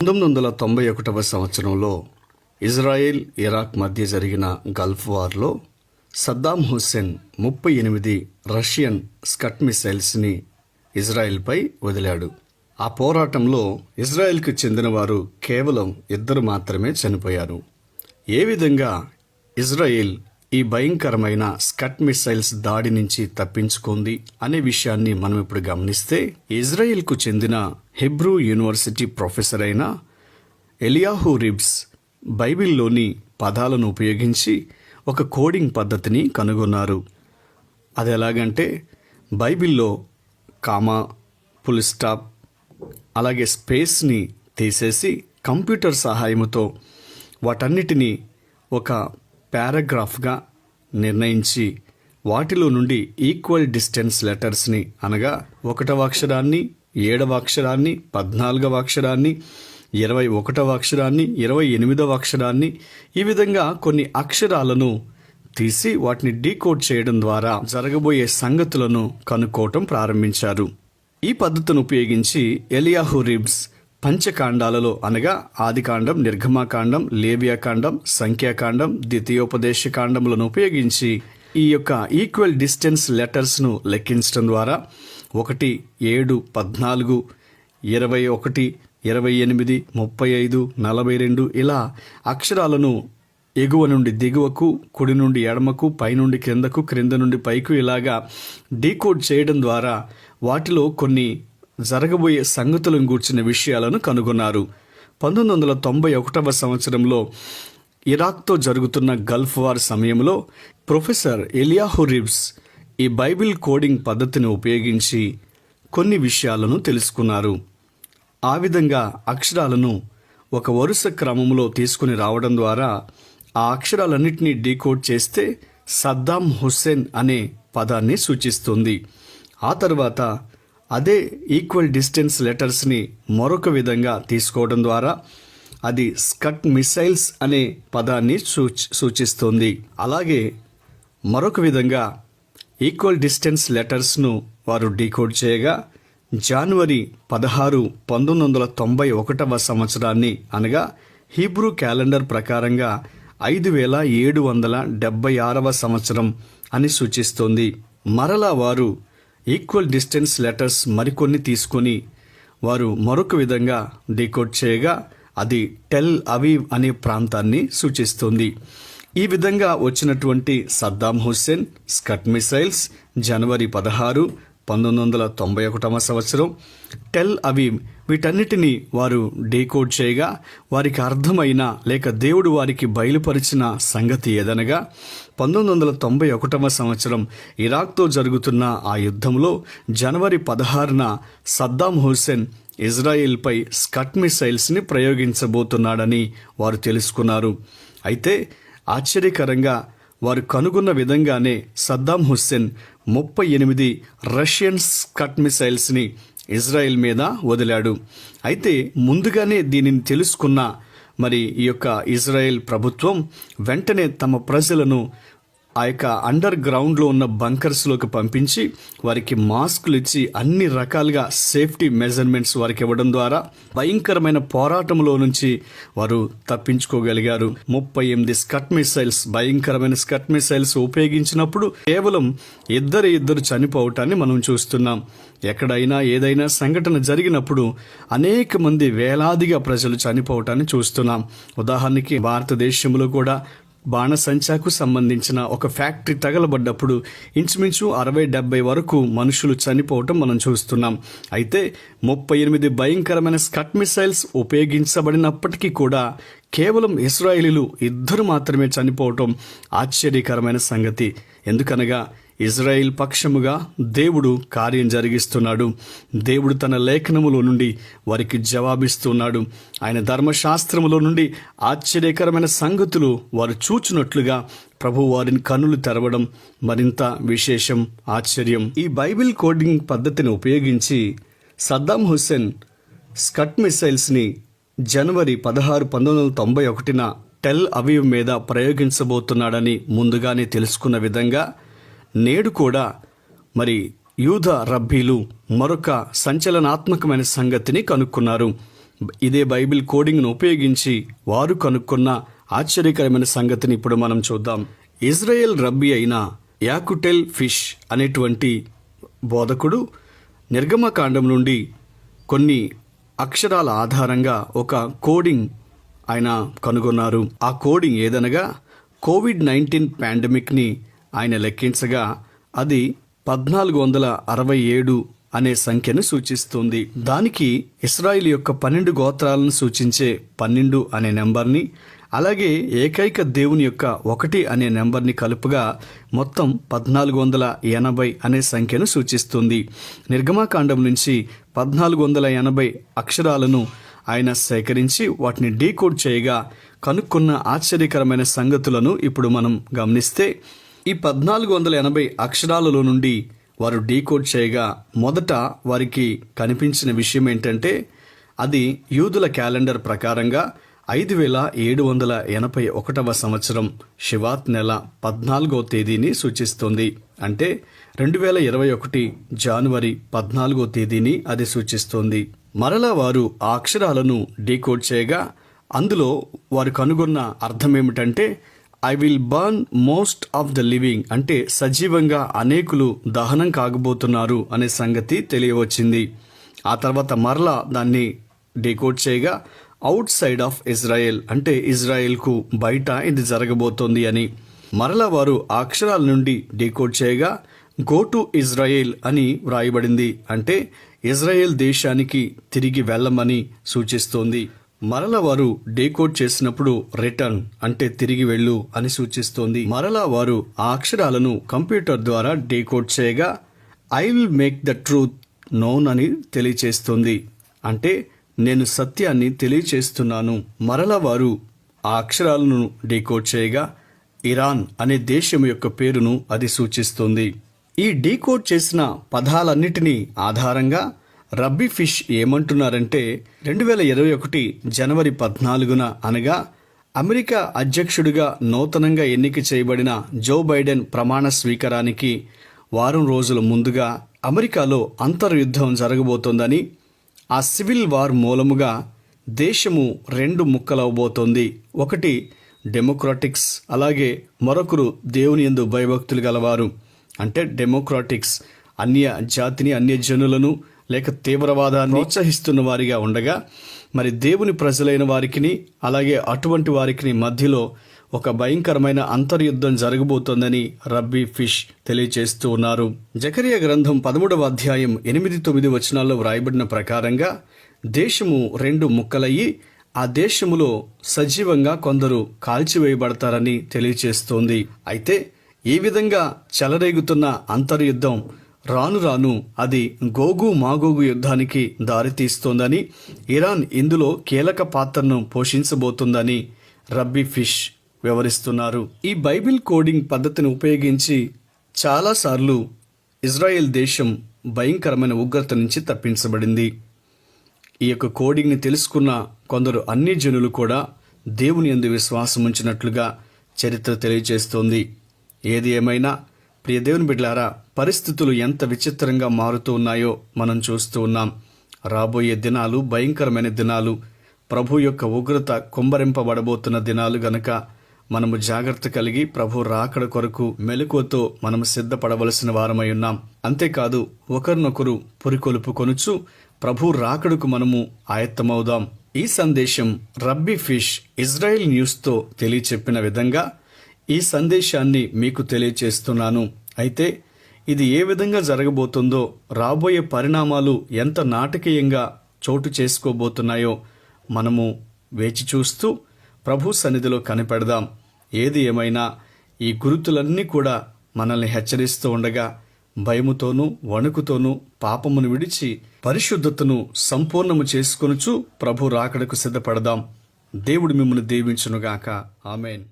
పంతొమ్మిది వందల తొంభై ఒకటవ సంవత్సరంలో ఇజ్రాయెల్ ఇరాక్ మధ్య జరిగిన గల్ఫ్ వార్లో సద్దాం హుస్సేన్ ముప్పై ఎనిమిది రష్యన్ స్కట్ మిసైల్స్ని ఇజ్రాయెల్పై వదిలాడు. ఆ పోరాటంలో ఇజ్రాయెల్కు చెందినవారు కేవలం ఇద్దరు మాత్రమే చనిపోయారు. ఏ విధంగా ఇజ్రాయెల్ ఈ భయంకరమైన స్కట్ మిసైల్స్ దాడి నుంచి తప్పించుకుంది అనే విషయాన్ని మనం ఇప్పుడు గమనిస్తే ఇజ్రాయెల్కు చెందిన హెబ్రూ యూనివర్సిటీ ప్రొఫెసర్ అయిన ఎలియాహు రిబ్స్ బైబిల్లోని పదాలను ఉపయోగించి ఒక కోడింగ్ పద్ధతిని కనుగొన్నారు. అది ఎలాగంటే బైబిల్లో కామా ఫుల్ స్టాప్ అలాగే స్పేస్ని తీసేసి కంప్యూటర్ సహాయముతో వాటన్నిటినీ ఒక పారాగ్రాఫ్గా నిర్ణయించి వాటిలో నుండి ఈక్వల్ డిస్టెన్స్ లెటర్స్ని అనగా ఒకటవ అక్షరాన్ని ఏడవ అక్షరాన్ని పద్నాలుగవ అక్షరాన్ని ఇరవై ఒకటవ అక్షరాన్ని ఇరవై ఎనిమిదవ అక్షరాన్ని ఈ విధంగా కొన్ని అక్షరాలను తీసి వాటిని డీకోడ్ చేయడం ద్వారా జరగబోయే సంగతులను కనుక్కోవటం ప్రారంభించారు. ఈ పద్ధతిని ఉపయోగించి ఎలియాహు రిబ్స్ పంచకాండాలలో అనగా ఆదికాండం నిర్గమాకాండం లేవియాకాండం సంఖ్యాకాండం ద్వితీయోపదేశ కాండములను ఉపయోగించి ఈ యొక్క ఈక్వల్ డిస్టెన్స్ లెటర్స్ను లెక్కించడం ద్వారా ఒకటి ఏడు పద్నాలుగు ఇరవై ఒకటి ఇరవై ఎనిమిది ముప్పై ఐదు నలభై రెండు ఇలా అక్షరాలను ఎగువ నుండి దిగువకు కుడి నుండి ఎడమకు పైనుండి క్రిందకు క్రింద నుండి పైకు ఇలాగా డీకోడ్ చేయడం ద్వారా వాటిలో కొన్ని జరగబోయే సంగతులను గూర్చిన విషయాలను కనుగొన్నారు. పంతొమ్మిది వందల తొంభై ఒకటవ సంవత్సరంలో ఇరాక్తో జరుగుతున్న గల్ఫ్ వార్ సమయంలో ప్రొఫెసర్ ఎలియాహు రిబ్స్ ఈ బైబిల్ కోడింగ్ పద్ధతిని ఉపయోగించి కొన్ని విషయాలను తెలుసుకున్నారు. ఆ విధంగా అక్షరాలను ఒక వరుస క్రమంలో తీసుకుని రావడం ద్వారా ఆ అక్షరాలన్నింటినీ డీకోడ్ చేస్తే సద్దాం హుస్సేన్ అనే పదాన్ని సూచిస్తుంది. ఆ తర్వాత అదే ఈక్వల్ డిస్టెన్స్ లెటర్స్ని మరొక విధంగా తీసుకోవడం ద్వారా అది స్కట్ మిసైల్స్ అనే పదాన్ని సూచిస్తుంది. అలాగే మరొక విధంగా ఈక్వల్ డిస్టెన్స్ లెటర్స్ను వారు డీకోడ్ చేయగా జనవరి పదహారు పంతొమ్మిది వందల తొంభై ఒకటవ సంవత్సరాన్ని అనగా హీబ్రూ క్యాలెండర్ ప్రకారంగా ఐదు వేల ఏడు వందల డెబ్బై ఆరవ సంవత్సరం అని సూచిస్తోంది. మరలా వారు ఈక్వల్ డిస్టెన్స్ లెటర్స్ మరికొన్ని తీసుకొని వారు మరొక విధంగా డీకోడ్ చేయగా అది టెల్ అవీవ్ అనే ప్రాంతాన్ని సూచిస్తుంది. ఈ విధంగా వచ్చినటువంటి సద్దాం హుస్సేన్ స్కట్ మిసైల్స్ జనవరి పదహారు పంతొమ్మిది వందల తొంభై ఒకటవ సంవత్సరం టెల్ అవీవ్ వీటన్నిటినీ వారు డీకోడ్ చేయగా వారికి అర్థమైన లేక దేవుడు వారికి బయలుపరిచిన సంగతి ఏదనగా పంతొమ్మిది వందల తొంభై ఒకటవ సంవత్సరం ఇరాక్తో జరుగుతున్న ఆ యుద్ధంలో జనవరి పదహారున సద్దాం హుస్సేన్ ఇజ్రాయిల్పై స్కట్ మిసైల్స్ని ప్రయోగించబోతున్నాడని వారు తెలుసుకున్నారు. అయితే ఆశ్చర్యకరంగా వారు కనుగొన్న విధంగానే సద్దాం హుస్సేన్ ముప్పై ఎనిమిది రష్యన్ స్కట్ మిసైల్స్ని ఇజ్రాయెల్ మీద వదిలాడు. అయితే ముందుగానే దీనిని తెలుసుకున్న మరి ఈ యొక్క ఇజ్రాయెల్ ప్రభుత్వం వెంటనే తమ ప్రజలను ఆ యొక్క అండర్ గ్రౌండ్లో ఉన్న బంకర్స్లోకి పంపించి వారికి మాస్కులు ఇచ్చి అన్ని రకాలుగా సేఫ్టీ మెజర్మెంట్స్ వారికి ఇవ్వడం ద్వారా భయంకరమైన పోరాటంలో నుంచి వారు తప్పించుకోగలిగారు. ముప్పై ఎనిమిది స్కట్ మిసైల్స్ భయంకరమైన స్కట్ మిసైల్స్ ఉపయోగించినప్పుడు కేవలం ఇద్దరు ఇద్దరు చనిపోవటాన్ని మనం చూస్తున్నాం. ఎక్కడైనా ఏదైనా సంఘటన జరిగినప్పుడు అనేక మంది వేలాదిగా ప్రజలు చనిపోవటాన్ని చూస్తున్నాం. ఉదాహరణకి భారతదేశంలో కూడా బాణసంచాకు సంబంధించిన ఒక ఫ్యాక్టరీ తగలబడ్డప్పుడు ఇంచుమించు అరవై డెబ్బై వరకు మనుషులు చనిపోవటం మనం చూస్తున్నాం. అయితే ముప్పై ఎనిమిది భయంకరమైన స్కట్ మిసైల్స్ ఉపయోగించబడినప్పటికీ కూడా కేవలం ఇస్రాయేలీలు ఇద్దరు మాత్రమే చనిపోవటం ఆశ్చర్యకరమైన సంగతి. ఎందుకనగా ఇజ్రాయిల్ పక్షముగా దేవుడు కార్యం జరిగిస్తున్నాడు. దేవుడు తన లేఖనములో నుండి వారికి జవాబిస్తున్నాడు. ఆయన ధర్మశాస్త్రములో నుండి ఆశ్చర్యకరమైన సంగతులు వారు చూచినట్లుగా ప్రభు వారిని కన్నులు తెరవడం మరింత విశేషం ఆశ్చర్యం. ఈ బైబిల్ కోడింగ్ పద్ధతిని ఉపయోగించి సద్దాం హుస్సేన్ స్కట్ మిసైల్స్ని జనవరి పదహారు పంతొమ్మిది వందల తొంభై ఒకటిన టెల్ అవీవ్ మీద ప్రయోగించబోతున్నాడని ముందుగానే తెలుసుకున్న విధంగా నేడు కూడా మరి యూధ రబ్బీలు మరొక సంచలనాత్మకమైన సంగతిని కనుక్కున్నారు. ఇదే బైబిల్ కోడింగ్ను ఉపయోగించి వారు కనుక్కున్న ఆశ్చర్యకరమైన సంగతిని ఇప్పుడు మనం చూద్దాం. ఇజ్రాయెల్ రబ్బీ అయిన యాకుటెల్ ఫిష్ అనేటువంటి బోధకుడు నిర్గమకాండం నుండి కొన్ని అక్షరాల ఆధారంగా ఒక కోడింగ్ ఆయన కనుగొన్నారు. ఆ కోడింగ్ ఏదనగా కోవిడ్ నైన్టీన్ పాండమిక్ని ఆయన లెక్కించగా అది పద్నాలుగు వందల అరవై ఏడు అనే సంఖ్యను సూచిస్తుంది. దానికి ఇస్రాయిల్ యొక్క పన్నెండు గోత్రాలను సూచించే పన్నెండు అనే నెంబర్ని అలాగే ఏకైక దేవుని యొక్క ఒకటి అనే నెంబర్ని కలుపుగా మొత్తం పద్నాలుగు వందల ఎనభై అనే సంఖ్యను సూచిస్తుంది. నిర్గమాకాండం నుంచి పద్నాలుగు వందల ఎనభై అక్షరాలను ఆయన సేకరించి వాటిని డీకోడ్ చేయగా కనుక్కున్న ఆశ్చర్యకరమైన సంగతులను ఇప్పుడు మనం గమనిస్తే ఈ పద్నాలుగు వందల ఎనభై అక్షరాలలో నుండి వారు డీకోడ్ చేయగా మొదట వారికి కనిపించిన విషయం ఏంటంటే అది యూదుల క్యాలెండర్ ప్రకారంగా ఐదు వేల ఏడు వందల ఎనభై ఒకటవ సంవత్సరం శివాత్ నెల పద్నాలుగో తేదీని సూచిస్తుంది. అంటే రెండు వేల ఇరవై ఒకటి జనవరి పద్నాలుగో తేదీని అది సూచిస్తుంది. మరలా వారు ఆ అక్షరాలను డీకోడ్ చేయగా అందులో వారు కనుగొన్న అర్థం ఏమిటంటే I will burn most of the living అంటే సజీవంగా అనేకులు దహనం కాగబోతున్నారు అనే సంగతి తెలియవచ్చింది. ఆ తర్వాత మరలా దాన్ని డీకోడ్ చేయగా అవుట్ సైడ్ ఆఫ్ ఇజ్రాయెల్ అంటే ఇజ్రాయెల్కు బయట ఇది జరగబోతోంది అని. మరలా వారు ఆ అక్షరాల నుండి డీకోడ్ చేయగా గో టు ఇజ్రాయెల్ అని వ్రాయబడింది. అంటే ఇజ్రాయెల్ దేశానికి తిరిగి వెళ్ళమని సూచిస్తోంది. మరల వారు డీకోడ్ చేసినప్పుడు రిటర్న్ అంటే తిరిగి వెళ్ళు అని సూచిస్తోంది. మరలా వారు ఆ అక్షరాలను కంప్యూటర్ ద్వారా డీకోడ్ చేయగా I will make the truth known అని తెలియచేస్తుంది. అంటే నేను సత్యాన్ని తెలియచేస్తున్నాను. మరల వారు ఆ అక్షరాలను డీకోడ్ చేయగా ఇరాన్ అనే దేశం యొక్క పేరును అది సూచిస్తుంది. ఈ డీకోడ్ చేసిన పదాలన్నిటినీ ఆధారంగా రబ్బీ ఫిష్ ఏమంటున్నారంటే రెండు వేల ఇరవై ఒకటి జనవరి పద్నాలుగున అనగా అమెరికా అధ్యక్షుడిగా నూతనంగా ఎన్నిక చేయబడిన జో బైడెన్ ప్రమాణ స్వీకారానికి వారం రోజుల ముందుగా అమెరికాలో అంతర్యుద్ధం జరగబోతోందని ఆ సివిల్ వార్ మూలముగా దేశము రెండు ముక్కలవబోతోంది ఒకటి డెమోక్రాటిక్స్ అలాగే మరొకరు దేవుని ఎందు భయభక్తులు గలవారు. అంటే డెమోక్రాటిక్స్ అన్య జాతిని అన్య జనులను లేక తీవ్రవాదాన్ని ప్రోత్సహిస్తున్న వారిగా ఉండగా మరి దేవుని ప్రజలైన వారికిని అలాగే అటువంటి వారికి మధ్యలో ఒక భయంకరమైన అంతర్యుద్ధం జరగబోతోందని రబ్బీ ఫిష్ తెలియజేస్తూ ఉన్నారు. జకరియా గ్రంథం పదమూడవ అధ్యాయం ఎనిమిది తొమ్మిది వచనాల్లో వ్రాయబడిన ప్రకారంగా దేశము రెండు ముక్కలయ్యి ఆ దేశములో సజీవంగా కొందరు కాల్చివేయబడతారని తెలియజేస్తోంది అయితే ఈ విధంగా చెలరేగుతున్న అంతర్యుద్ధం రాను రాను అది గోగు మాగోగు యుద్ధానికి దారితీస్తోందని ఇరాన్ ఇందులో కీలక పాత్రను పోషించబోతుందని రబ్బీ ఫిష్ వివరిస్తున్నారు. ఈ బైబిల్ కోడింగ్ పద్ధతిని ఉపయోగించి చాలాసార్లు ఇజ్రాయెల్ దేశం భయంకరమైన ఉగ్రత నుంచి తప్పించబడింది. ఈ యొక్క కోడింగ్ని తెలుసుకున్న కొందరు అన్ని జనులు కూడా దేవుని ఎందు విశ్వాసం ఉంచినట్లుగా చరిత్ర తెలియజేస్తోంది. ఏది ఏమైనా ప్రియ దేవుని బిడ్డలారా పరిస్థితులు ఎంత విచిత్రంగా మారుతూ ఉన్నాయో మనం చూస్తూ ఉన్నాం. రాబోయే దినాలు భయంకరమైన దినాలు. ప్రభు యొక్క ఉగ్రత కుంభరింపబడబోతున్న దినాలు గనక మనము జాగ్రత్త కలిగి ప్రభు రాకడ కొరకు మెలకువతో మనము సిద్ధపడవలసిన వారమై ఉన్నాం. అంతేకాదు ఒకరినొకరు పురికొలుపు కొనుచు ప్రభు రాకడకు మనము ఆయత్తమవుదాం. ఈ సందేశం రబ్బీ ఫిష్ ఇజ్రాయెల్ న్యూస్తో తెలియచెప్పిన విధంగా ఈ సందేశాన్ని మీకు తెలియచేస్తున్నాను. అయితే ఇది ఏ విధంగా జరగబోతుందో రాబోయే పరిణామాలు ఎంత నాటకీయంగా చోటు చేసుకోబోతున్నాయో మనము వేచి చూస్తూ ప్రభు సన్నిధిలో కనిపెడదాం. ఏది ఏమైనా ఈ గురుతులన్నీ కూడా మనల్ని హెచ్చరిస్తూ ఉండగా భయముతోనూ వణుకుతోనూ పాపమును విడిచి పరిశుద్ధతను సంపూర్ణము చేసుకొనుచు ప్రభు రాకడకు సిద్ధపడదాం. దేవుడు మిమ్మల్ని దీవించునుగాక. ఆమెన్.